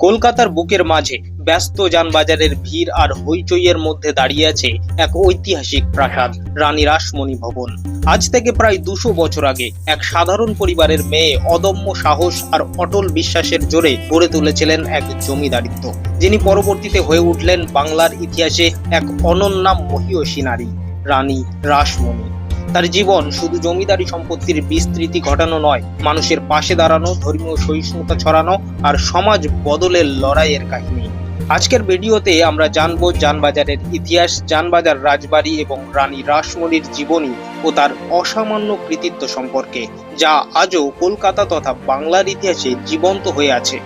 কলকাতার বুকের মাঝে ব্যস্ত যানবাজারের ভিড় আর হইচইয়ের মধ্যে দাঁড়িয়ে আছে এক ঐতিহাসিক প্রাসাদ, রানী রাসমণি ভবন। আজ থেকে প্রায় দুশো বছর আগে এক সাধারণ পরিবারের মেয়ে অদম্য সাহস আর অটল বিশ্বাসের জোরে গড়ে তুলেছিলেন এক জমিদারিত্ব। যিনি পরবর্তীতে হয়ে উঠলেন বাংলার ইতিহাসে এক অনন্যা মহীয়সী নারী, রানী রাসমণি। তার জীবন শুধু জমিদারি সম্পত্তির বিস্তৃতি ঘটানো নয়, মানুষের পাশে দাঁড়ানো, ধর্মীয় সহিষ্ণুতা ছড়ানো আর সমাজ বদলের লড়াইয়ের কাহিনী। আজকের ভিডিওতে আমরা জানব যানবাজারের ইতিহাস, যানবাজার রাজবাড়ি এবং রানী রাসমণির জীবনী ও তার অসামান্য কৃতিত্ব সম্পর্কে, যা আজও কলকাতা তথা বাংলার ইতিহাসে জীবন্ত হয়ে আছে।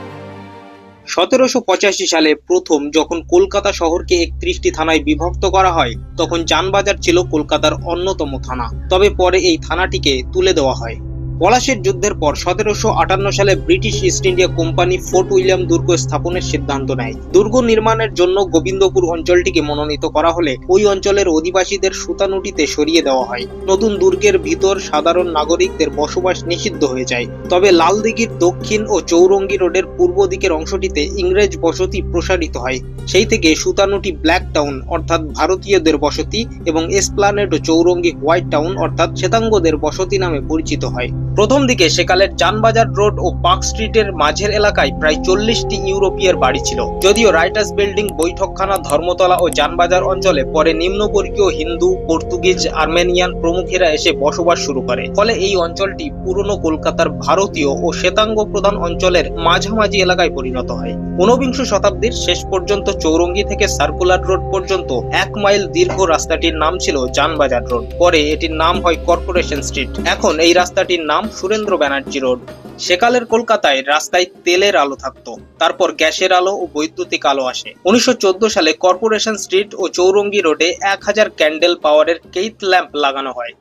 সতেরোশো পঁচাশি সালে প্রথম যখন কলকাতা শহরকে একত্রিশটি থানায় বিভক্ত করা হয়, তখন যানবাজার ছিল কলকাতার অন্যতম থানা। তবে পরে এই থানাটিকে তুলে দেওয়া হয়। পলাশের যুদ্ধের পর সতেরোশো আটান্ন সালে British East India company Fort William দুর্গ স্থাপনের সিদ্ধান্ত নেয়। দুর্গ নির্মাণের জন্য গোবিন্দপুর অঞ্চলটিকে মনোনীত করা হলে ওই অঞ্চলের অধিবাসীদের সুতানুটিতে সরিয়ে দেওয়া হয়। নতুন দুর্গের ভিতর সাধারণ নাগরিকদের বসবাস নিষিদ্ধ হয়ে যায়। তবে লালদিঘির দক্ষিণ ও চৌরঙ্গি রোডের পূর্ব দিকের অংশটিতে ইংরেজ বসতি প্রসারিত হয়। সেই থেকে সুতানুটি ব্ল্যাক টাউন অর্থাৎ ভারতীয়দের বসতি এবং এসপ্লানেড ও চৌরঙ্গি হোয়াইট টাউন অর্থাৎ শ্বেতাঙ্গদের বসতি নামে পরিচিত হয়। প্রথম দিকে সেকালের যানবাজার রোড ও পার্ক স্ট্রিটের মাঝের এলাকায় প্রায় চল্লিশটি ইউরোপীয়ের বাড়ি ছিল। যদিও রাইটার্স বিল্ডিং বৈঠকখানা, ধর্মতলা ও যানবাজার অঞ্চলে পরে নিম্নবর্গীয় হিন্দু, পর্তুগিজ, আর্মেনিয়ান প্রমুখেরা এসে বসবাস শুরু করে। ফলে এই অঞ্চলটি পুরনো কলকাতার ভারতীয় ও শ্বেতাঙ্গ প্রধান অঞ্চলের মাঝামাঝি এলাকায় পরিণত হয়। ঊনবিংশ শতাব্দীর শেষ পর্যন্ত চৌরঙ্গি থেকে সার্কুলার রোড পর্যন্ত এক মাইল দীর্ঘ রাস্তাটির নাম ছিল যানবাজার রোড। পরে এটির নাম হয় কর্পোরেশন স্ট্রিট। এখন এই রাস্তাটির নাম সুরেন্দ্র ব্যানার্জি রোড। সেকালের কলকাতায় রাস্তায় তেলের আলো থাকতো, তারপর গ্যাসের আলো ও বৈদ্যুতিক আলো আসে। উনিশশো সালে কর্পোরেশন স্ট্রিট ও চৌরঙ্গি রোডে এক হাজার ক্যান্ডেল পাওয়ারের কেইথ ল্যাম্প লাগানো হয়।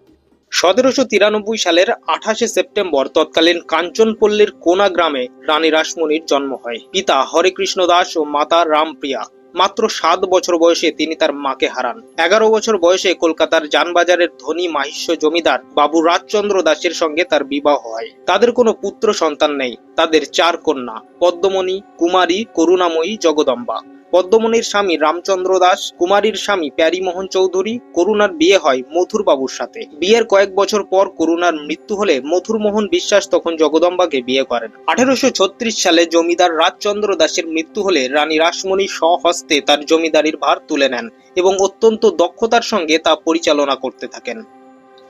সতেরোশো তিরানব্বই সালের আঠাশে সেপ্টেম্বর তৎকালীন কাঞ্চনপল্লীর কোনা গ্রামে রানী রাসমণির জন্ম হয়। পিতা হরেকৃষ্ণ দাস ও মাতা রামপ্রিয়া। মাত্র সাত বছর বয়সে তিনি তার মাকে হারান। এগারো বছর বয়সে কলকাতার যানবাজারের ধনী মাহিষ্য জমিদার বাবু রাজচন্দ্র দাসের সঙ্গে তার বিবাহ হয়। তাদের কোনো পুত্র সন্তান নেই, তাদের চার কন্যা, পদ্মমণি, কুমারী, করুণাময়ী, জগদম্বা। পদ্মমণির স্বামী রামচন্দ্র দাস, কুমারীর স্বামী প্যারিমোহন চৌধুরী, করুণার বিয়ে হয় মথুর বাবুর সাথে। বিয়ের কয়েক বছর পর করুণার মৃত্যু হলে মথুর মোহন বিশ্বাস তখন জগদম্বাকে বিয়ে করেন। আঠারোশো সালে জমিদার রাজচন্দ্র দাসের মৃত্যু হলে রানী রাসমণি স্বহস্তে তার জমিদারির ভার তুলে নেন এবং অত্যন্ত দক্ষতার সঙ্গে তা পরিচালনা করতে থাকেন।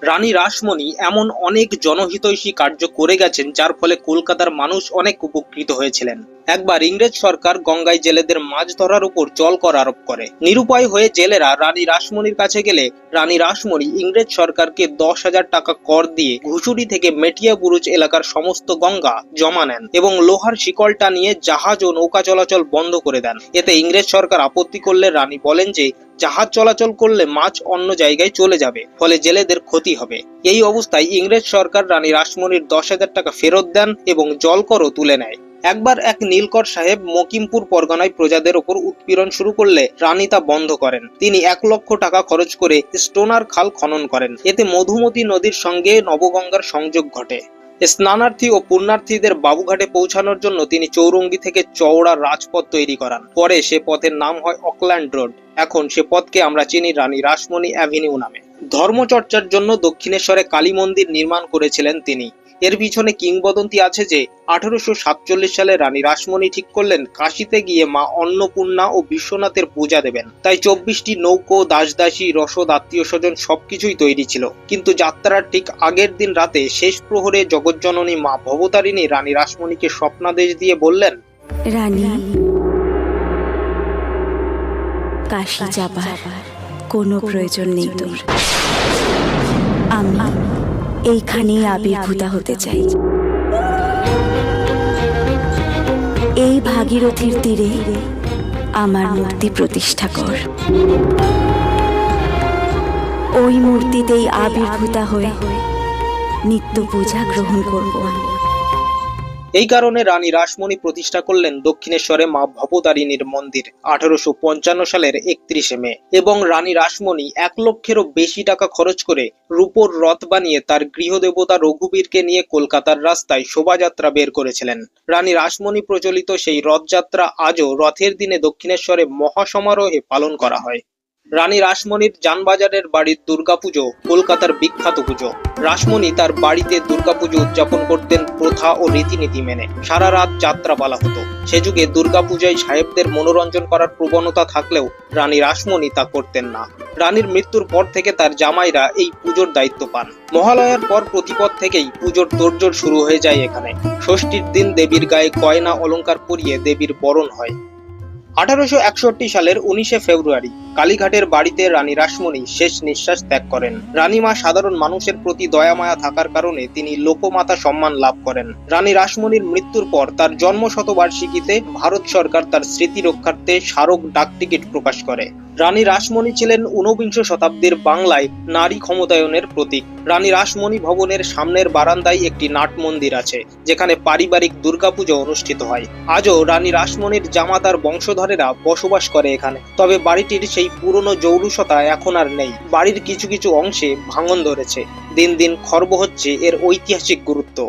রানী রাসমণি এমন অনেক জনহিতৈষী কার্য করে গেছেন, যার ফলে কলকাতার মানুষ অনেক উপকৃত হয়েছিলেন। একবার ইংরেজ সরকার গঙ্গায় জেলেদের মাছ ধরার উপর জল কর আরোপ করে। নিরুপায় হয়ে জেলেরা রানী রাসমণির কাছে গেলে রানী রাসমণি ইংরেজ সরকারকে দশ হাজার টাকা কর দিয়ে ঘুষুরি থেকে মেটিয়া বুরুজ এলাকার সমস্ত গঙ্গা জমা নেন এবং লোহার শিকলটা নিয়ে জাহাজ ও নৌকা চলাচল বন্ধ করে দেন। এতে ইংরেজ সরকার আপত্তি করলে রানী বলেন যে, জাহাজ চলাচল করলে মাছ অন্য জায়গায় চলে যাবে, ফলে জেলেদের ক্ষতি হবে। এই অবস্থায় ইংরেজ সরকার রানী রাসমণির দশ হাজার টাকা ফেরত দেন এবং জলকরও তুলে নেয়। একবার এক নীলকর সাহেব মকিমপুর পরগনায় প্রজাদের ওপর উৎপীড়ন শুরু করলে রানী তা বন্ধ করেন। তিনি এক লক্ষ টাকা খরচ করে স্টোনার খাল খনন করেন। এতে মধুমতি নদীর সঙ্গে নবগঙ্গার সংযোগ ঘটে। স্নানার্থী ও পুণ্যার্থীদের বাবুঘাটে পৌঁছানোর জন্য তিনি চৌরঙ্গি থেকে চওড়া রাজপথ তৈরি করান। পরে সে পথের নাম হয় অকল্যান্ড রোড। এখন সে পথকে আমরা চিনি রানী রাসমণি অ্যাভিনিউ নামে। ধর্মচর্চার জন্য দক্ষিণেশ্বরে কালী মন্দির নির্মাণ করেছিলেন তিনি। এর পিছনে কিংবদন্তি আছে যে আঠারোশো সাতচল্লিশ সালে রানী রাসমণি ঠিক করলেন কাশিতে গিয়ে মা অন্নপূর্ণা ও বিশ্বনাথের পূজা দেবেন। তাই চব্বিশটি নৌকো দাসদাসী রসদ আত্মীয় স্বজন সবকিছুই তৈরি ছিল। কিন্তু যাত্রার ঠিক আগের দিন রাতে শেষ প্রহরে জগজ্জননী মা ভবতারিণী রানী রাসমণিকে স্বপ্নাদেশ দিয়ে বললেন রানী কাশি যাবার কোনো প্রয়োজন নেই তোর। এইখানেই আবির্ভূতা হতে চাই। এই ভাগীরথীর তীরে আমার মূর্তি প্রতিষ্ঠা কর। ওই মূর্তিতেই আবির্ভূতা হয়ে নিত্য পূজা গ্রহণ করব। আমি এই কারণে রানী রাসমণি প্রতিষ্ঠা করলেন দক্ষিণেশ্বরে মা ভবতারিণীর মন্দির, আঠারোশো পঞ্চান্ন সালের একত্রিশে মে। এবং রানী রাসমণি এক লক্ষেরও বেশি টাকা খরচ করে রূপোর রথ বানিয়ে তার গৃহদেবতা রঘুবীরকে নিয়ে কলকাতার রাস্তায় শোভাযাত্রা বের করেছিলেন। রানী রাসমণি প্রচলিত সেই রথযাত্রা আজও রথের দিনে দক্ষিণেশ্বরে মহাসমারোহে পালন করা হয়। রানী রাসমণির যানবাজারের বাড়ির দুর্গাপুজো, কলকাতার বিখ্যাত পুজো। রাসমণি তার বাড়িতে দুর্গাপুজো উদযাপন করতেন প্রথা ও রীতিনীতি মেনে। সারা রাত যাত্রাপালা হতো। সে যুগে দুর্গাপূজায় সাহেবদের মনোরঞ্জন করার প্রবণতা থাকলেও রানী রাসমণি তা করতেন না। রানীর মৃত্যুর পর থেকে তার জামাইরা এই পুজোর দায়িত্ব পান। মহালয়ার পর প্রতিপদ থেকেই পুজোর তোড়জোড় শুরু হয়ে যায় এখানে। ষষ্ঠীর দিন দেবীর গায়ে গয়না অলংকার পরিয়ে দেবীর বরণ হয়। আঠারোশো একষট্টি সালের উনিশে ফেব্রুয়ারি কালীঘাটের বাড়িতে রানী রাসমণি শেষ নিঃশ্বাস ত্যাগ করেন। রানীমা সাধারণ মানুষের প্রতি দয়ামায়া থাকার কারণে তিনি লোকমাতা সম্মান লাভ করেন। রানী রাসমণির মৃত্যুর পর তার জন্মশতবার্ষিকীতে ভারত সরকার তার স্মৃতি রক্ষার্থে স্মারক ডাকটিকিট প্রকাশ করে। রানী রাসমণি ছিলেন ঊনবিংশ শতাব্দীর বাংলায় নারী ক্ষমতায়নের প্রতীক। রানী রাসমণি ভবনের সামনের বারান্দায় একটি নাট মন্দির আছে, যেখানে পারিবারিক দুর্গাপুজো অনুষ্ঠিত হয়। আজও রানী রাসমণির জামাতার বংশধরেরা বসবাস করে এখানে, তবে বাড়িটির সেই পুরনো জৌলুসতা এখন আর নেই। বাড়ির কিছু কিছু অংশে ভাঙন ধরেছে। দিন দিন খর্ব হচ্ছে এর ঐতিহাসিক গুরুত্ব।